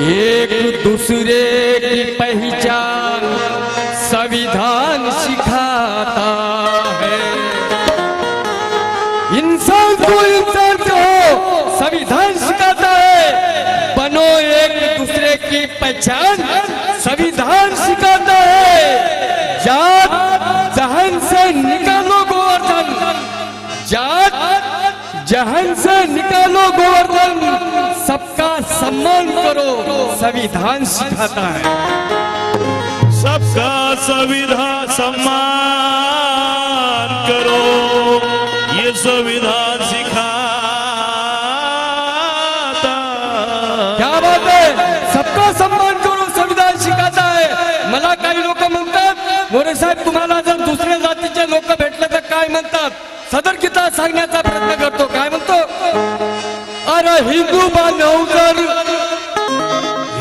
एक दूसरे की पहचान संविधान सिखाता है। इंसान को इंसान को संविधान सिखाता है। बनो एक दूसरे की पहचान संविधान सम्मान करो संविधान सिखाता है सबका संविधान सम्मान करो। ये संविधान सिखाता। क्या बात है? सबका सम्मान करो संविधान शिकायता आहे मला काही लोक म्हणतात मोरे साहेब तुम्हाला जर दुसऱ्या जातीचे लोक भेटले तर काय म्हणतात? सदर गीता सांगण्याचा हिंदू बांधव जर.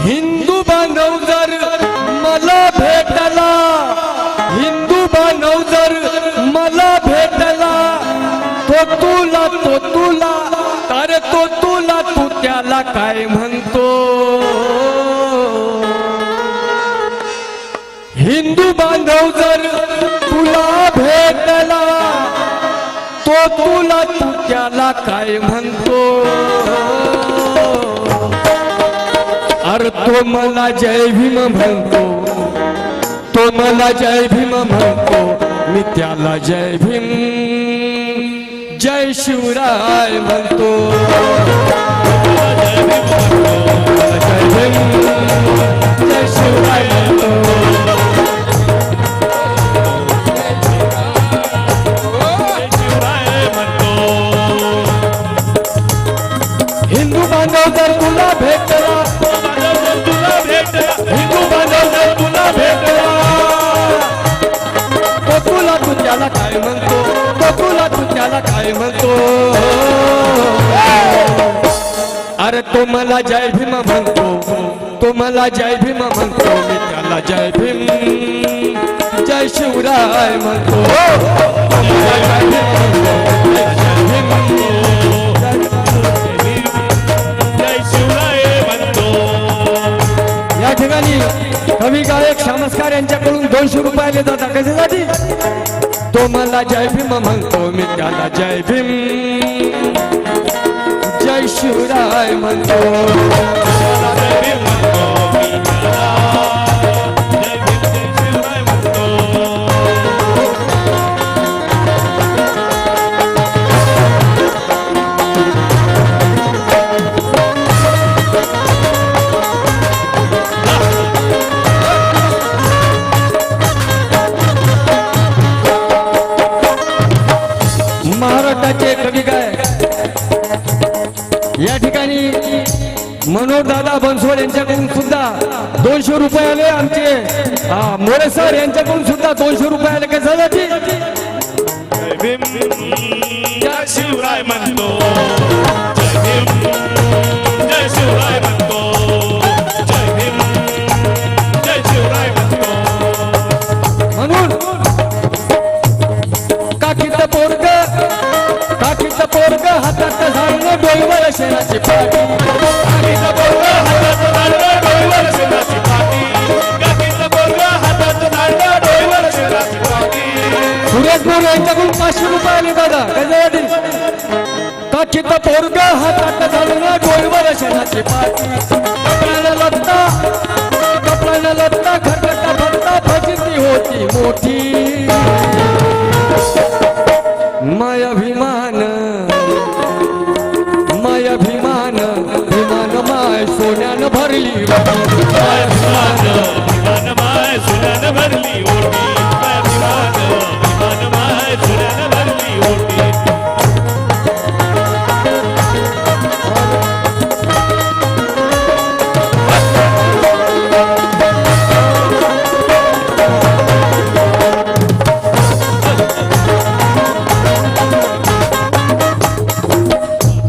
हिंदू बांधव जर मला भेटला. हिंदू बांधव जर मला भेटला. तो तुला तो तुला अरे तो तुला तू त्याला काय म्हणतो? हिंदू बांधव जर तुला भेटला. तो तुला तू त्याला काय म्हणतो? तो मला जय भीम म्हणतो. तो मला जय भीम म्हणतो. मी त्याला जय भीम जय शिवराय म्हणतो. जय भीम जय शिवराय म्हणतो हिंदू बांधव जर तुम्हाला जय भीम म्हणतो. तुम्हाला जय भीम म्हणतो. मी त्याला जय भीम जय शिवराय म्हणतो. जय भीम म्हणतो, या ठिकाणी कवी गायक शामस्कार यांच्याकडून दोनशे रुपये देतात. कशासाठी? तो मला जय भीम म्हणतो. मी त्याला जय भीम जय शिवराय दादा बनसोड यांच्याकडून सुद्धा. दोनशे रुपये आले आमचे. हा, मोरे सर यांच्याकडून सुद्धा दोनशे रुपये आले भीम. जय शिवराय म्हणतो. जय शिवराय म्हणतो. जय भीम. जय शिवराय म्हणतो. म्हणून काकीचं पोरग काकीचं पोरग हातात झाडणं डोईवर शेणाची पाठी सुरेश बोर यांच्याकडून पाचशे रुपये आले दादा. कशासाठी काकीचं पोरग हा हातात झाडणं डोईवर शेणाची पाठी. कपड्याला लत्ता कपड्याला लत्ता खरकटा फत्ता फजिती होती मोठी. माय अभिमान माय अभिमान विमान माय सोन्यानं भरली होती.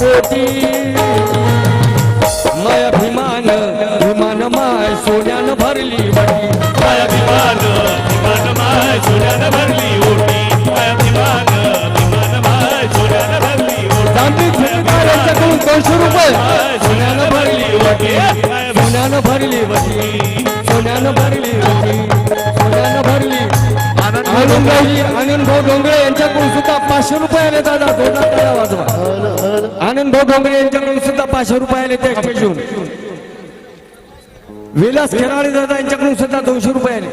काळात माय अभिमान विमान माय सोन्यानं भरली वटी माय अभिमान अभिमान माय सोन्यानं भरली ओटी माय अभिमान अभिमान माय सोन्यानं भरली ओटी यांच्याकडून दोनशे रुपये. सोन्यानं भरली माय सोन्यानं भरली वटी सोन्यानं भरली वटी सोन्यानं भरली. आनंदभाई आनंदभाऊ डोंगरे यांच्याकडून सुद्धा पाचशे रुपये आले दादा. टाळ्या वाजवा आनंदभाऊ डोंगरे यांच्याकडून सुद्धा पाचशे रुपये आले त्या स्टेजून विलास खेराळे दादा यांच्याकडून सुद्धा दोनशे रुपये आले.